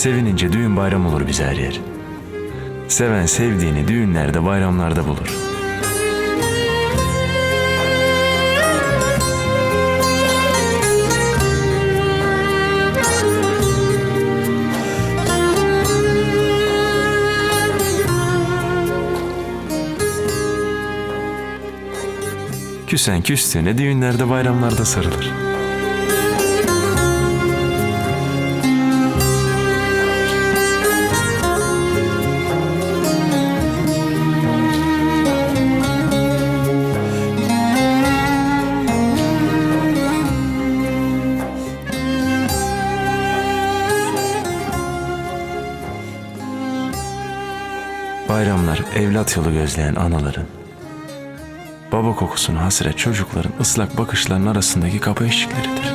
Sevinince düğün bayram olur bize her yer. Seven sevdiğini düğünlerde bayramlarda bulur. Küsen küstüğüne düğünlerde bayramlarda sarılır. Bayramlar evlat yolu gözleyen anaların, baba kokusunu hasret çocukların ıslak bakışlarının arasındaki kapı eşikleridir.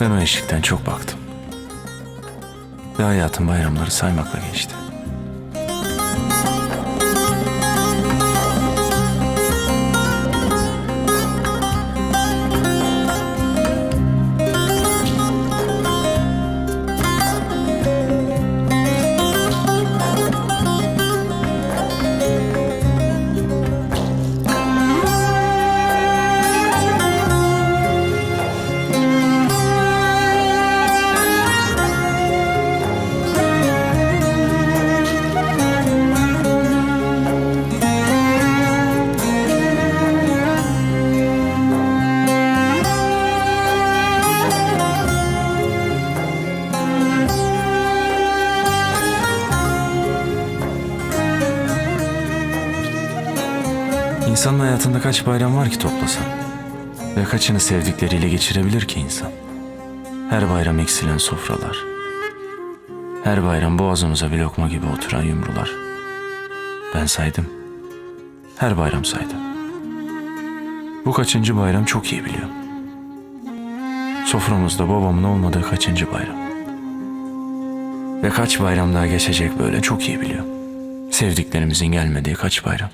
Ben o eşikten çok baktım. Ve hayatım bayramları saymakla geçti. İnsanın hayatında kaç bayram var ki toplasan? Ve kaçını sevdikleriyle geçirebilir ki insan? Her bayram eksilen sofralar. Her bayram boğazımıza bir lokma gibi oturan yumrular. Ben saydım. Her bayram saydım. Bu kaçıncı bayram çok iyi biliyorum. Soframızda babamın olmadığı kaçıncı bayram. Ve kaç bayram daha geçecek böyle çok iyi biliyorum. Sevdiklerimizin gelmediği kaç bayram.